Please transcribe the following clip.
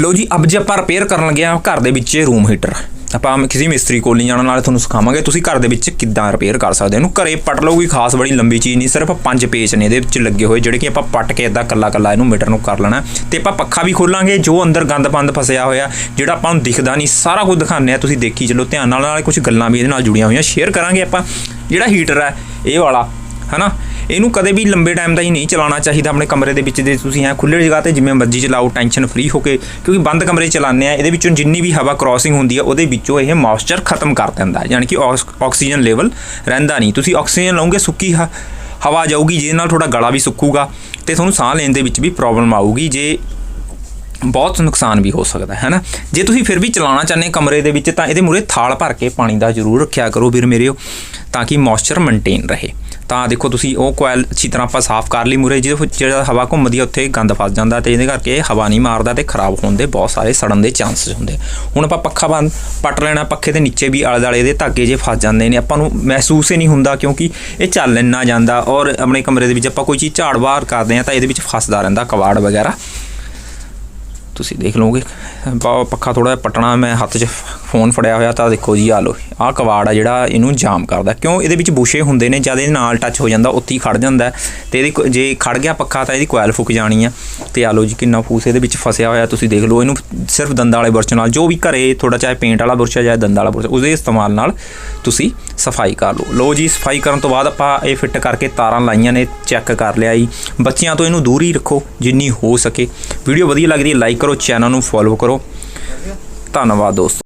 ਲੋ ਜੀ, ਅੱਜ ਆਪਾਂ ਰਿਪੇਅਰ ਕਰਨ ਲੱਗੇ ਆ ਘਰ ਦੇ ਵਿੱਚ ਰੂਮ ਹੀਟਰ ਆਪਾਂ ਕਿਸੇ ਮਿਸਤਰੀ ਕੋਲ ਨਹੀਂ ਜਾਣਾ, ਨਾਲੇ ਤੁਹਾਨੂੰ ਸਿਖਾਵਾਂਗੇ ਤੁਸੀਂ ਘਰ ਦੇ ਵਿੱਚ ਕਿੱਦਾਂ ਰਿਪੇਅਰ ਕਰ ਸਕਦੇ ਹੋ। ਇਹਨੂੰ ਘਰੇ ਪੱਟ ਲਓ, ਕੋਈ ਖਾਸ ਬੜੀ ਲੰਬੀ ਚੀਜ਼ ਨਹੀਂ, ਸਿਰਫ ਪੰਜ ਪੇਚ ਨੇ ਇਹਦੇ ਵਿੱਚ ਲੱਗੇ ਹੋਏ, ਜਿਹੜੇ ਕਿ ਆਪਾਂ ਪੱਟ ਕੇ ਇਦਾਂ ਕੱਲਾ ਕੱਲਾ ਇਹਨੂੰ ਮੀਟਰ ਨੂੰ ਕਰ ਲੈਣਾ। ਤੇ ਆਪਾਂ ਪੱਖਾ ਵੀ ਖੋਲਾਂਗੇ, ਜੋ ਅੰਦਰ ਗੰਦ ਪੰਦ ਫਸਿਆ ਹੋਇਆ, ਜਿਹੜਾ ਆਪਾਂ ਨੂੰ ਦਿਖਦਾ ਨਹੀਂ, ਸਾਰਾ ਕੁਝ ਦਿਖਾਉਂਦੇ ਆ ਤੁਸੀਂ ਦੇਖੀ ਚਲੋ, ਧਿਆਨ ਨਾਲ, ਨਾਲੇ ਕੁਝ ਗੱਲਾਂ ਵੀ ਇਹਦੇ ਨਾਲ ਜੁੜੀਆਂ ਹੋਈਆਂ ਸ਼ੇਅਰ ਕਰਾਂਗੇ ਆਪਾਂ। ਜਿਹੜਾ ਹੀਟਰ ਹੈ, ਇਹ ਵਾਲਾ, ਹਨਾ? ਇਹਨੂੰ ਕਦੇ ਵੀ ਲੰਬੇ ਟਾਈਮ ਦਾ ਹੀ ਨਹੀਂ ਚਲਾਉਣਾ ਚਾਹੀਦਾ ਆਪਣੇ ਕਮਰੇ ਦੇ ਵਿੱਚ ਜੇ ਤੁਸੀਂ ਐ ਖੁੱਲ੍ਹੇ ਜਗ੍ਹਾ ਤੇ ਜਿਵੇਂ ਮਰਜ਼ੀ ਚਲਾਓ ਟੈਨਸ਼ਨ ਫ੍ਰੀ ਹੋ ਕੇ, ਕਿਉਂਕਿ ਬੰਦ ਕਮਰੇ ਚਲਾਉਂਦੇ ਆ, ਇਹਦੇ ਵਿੱਚੋਂ ਜਿੰਨੀ ਵੀ ਹਵਾ ਕ੍ਰਾਸਿੰਗ ਹੁੰਦੀ ਆ, ਉਹਦੇ ਵਿੱਚੋਂ ਇਹ ਮੌਇਸਚਰ ਖਤਮ ਕਰ ਦਿੰਦਾ ਹੈ ਯਾਨੀ ਕਿ ਆਕਸ- ਆਕਸੀਜਨ ਲੈਵਲ ਰਹਿੰਦਾ ਨਹੀਂ। ਤੁਸੀਂ ਆਕਸੀਜਨ ਲਓਗੇ, ਸੁੱਕੀ ਹ- ਹਵਾ ਜਾਊਗੀ, ਜਿਹਦੇ ਨਾਲ ਤੁਹਾਡਾ ਗਲਾ ਵੀ ਸੁੱਕੂਗਾ ਤੇ ਤੁਹਾਨੂੰ ਸਾਹ ਲੈਣ ਦੇ ਵਿੱਚ ਵੀ ਪ੍ਰੋਬਲਮ ਆਊਗੀ, ਜੇ ਬਹੁਤ ਨੁਕਸਾਨ ਵੀ ਹੋ ਸਕਦਾ, ਹੈ ਨਾ? ਜੇ ਤੁਸੀਂ ਫਿਰ ਵੀ ਚਲਾਉਣਾ ਚਾਹੁੰਦੇ ਕਮਰੇ ਦੇ ਵਿੱਚ, ਤਾਂ ਇਹਦੇ ਮੂਰੇ ਥਾਲ ਭਰ ਕੇ ਪਾਣੀ ਦਾ ਜ਼ਰੂਰ ਰੱਖਿਆ ਕਰੋ ਵੀਰ ਮੇਰਿਓ ਤਾਂ ਕਿ ਮੌਇਸਚਰ ਮੇਨਟੇਨ ਰਹੇ। ਤਾਂ ਦੇਖੋ ਤੁਸੀਂ ਉਹ ਕੋਇਲ ਅੱਛੀ ਤਰ੍ਹਾਂ ਆਪਾਂ ਸਾਫ਼ ਕਰ ਲਈ ਮੁਰੇ ਜਿਹਦੇ ਜਿਹੜਾ ਹਵਾ ਘੁੰਮਦੀ ਹੈ ਉੱਥੇ ਗੰਦ ਫਸ ਜਾਂਦਾ ਤੇ ਇਹਦੇ ਕਰਕੇ ਹਵਾ ਨਹੀਂ ਮਾਰਦਾ ਤੇ ਖਰਾਬ ਹੋਣ ਦੇ ਬਹੁਤ ਸਾਰੇ ਸੜਨ ਦੇ ਚਾਂਸਸ ਹੁੰਦੇ ਹੁਣ ਆਪਾਂ ਪੱਖਾ ਬੰਦ, ਪੱਟ ਲੈਣਾ, ਪੱਖੇ ਦੇ ਨੀਚੇ ਵੀ ਆਲੇ ਦੁਆਲੇ ਦੇ ਧਾਗੇ ਜੇ ਫਸ ਜਾਂਦੇ ਨੇ, ਆਪਾਂ ਨੂੰ ਮਹਿਸੂਸ ਹੀ ਨਹੀਂ ਹੁੰਦਾ ਕਿਉਂਕਿ ਇਹ ਚੱਲ ਨਾ ਜਾਂਦਾ ਔਰ ਆਪਣੇ ਕਮਰੇ ਦੇ ਵਿੱਚ ਆਪਾਂ ਕੋਈ ਚੀਜ਼ ਝਾੜ ਬਾਹਰ ਕਰਦੇ ਆ ਤਾਂ ਇਹਦੇ ਵਿੱਚ ਫਸਦਾ ਰਹਿੰਦਾ ਕਵਾੜ ਵਗੈਰਾ। ਤੁਸੀਂ ਦੇਖ ਲਓਗੇ ਪੱਖਾ ਥੋੜਾ ਜਿਹਾ ਪਟਣਾ, ਮੈਂ ਹੱਥ 'ਚ ਫੋਨ ਫੜਿਆ ਹੋਇਆ ਤਾਂ ਦੇਖੋ ਜੀ ਆ ਲੋ ਆਹ ਕਵਾੜ ਆ ਜਿਹੜਾ ਇਹਨੂੰ ਜਾਮ ਕਰਦਾ। ਕਿਉਂ? ਇਹਦੇ ਵਿੱਚ ਬੂਸ਼ੇ ਹੁੰਦੇ ਨੇ, ਜਦ ਇਹ ਨਾਲ ਟੱਚ ਹੋ ਜਾਂਦਾ, ਉੱਥੇ ਹੀ ਖੜ ਜਾਂਦਾ ਹੈ। ਤੇ ਇਹਦੀ ਕੋ- ਜੇ ਖੜ ਗਿਆ ਪੱਖਾ, ਤਾਂ ਇਹਦੀ ਕੋਇਲ ਫੁੱਕ ਜਾਣੀ ਆ। ਤੇ ਆ ਲੋ ਜੀ, ਕਿੰਨਾ ਫੂਸ ਇਹਦੇ ਵਿੱਚ ਫਸਿਆ ਹੋਇਆ, ਤੁਸੀਂ ਦੇਖ ਲਓ। ਇਹਨੂੰ ਸਿਰਫ ਦੰਦਾਂ ਵਾਲੇ ਬੁਰਸ਼ ਨਾਲ, ਜੋ ਵੀ ਘਰੇ ਥੋੜਾ ਚਾਹੇ ਪੇਂਟ ਵਾਲਾ ਬੁਰਸ਼ ਹੈ ਜਾਂ ਦੰਦਾਂ ਵਾਲਾ ਬੁਰਸ਼ ਉਸਦੇ ਇਸਤੇਮਾਲ ਨਾਲ ਤੁਸੀਂ ਸਫ਼ਾਈ ਕਰ ਲਓ। ਲੋ ਜੀ, ਸਫ਼ਾਈ ਕਰਨ ਤੋਂ ਬਾਅਦ ਆਪਾਂ ਇਹ ਫਿੱਟ ਕਰਕੇ ਤਾਰਾਂ ਲਾਈਆਂ ਨੇ ਚੈੱਕ ਕਰ ਲਿਆ ਜੀ। ਬੱਚਿਆਂ ਤੋਂ ਇਹਨੂੰ ਦੂਰ ਹੀ ਰੱਖੋ, ਜਿੰਨੀ ਹੋ ਸਕੇ। ਵੀਡੀਓ ਵਧੀਆ ਲੱਗਦੀ ਹੈ ਲਾਈਕ ਕਰੋ, ਚੈਨਲ ਨੂੰ ਫੋਲੋ ਕਰੋ। ਧੰਨਵਾਦ ਦੋਸਤੋ।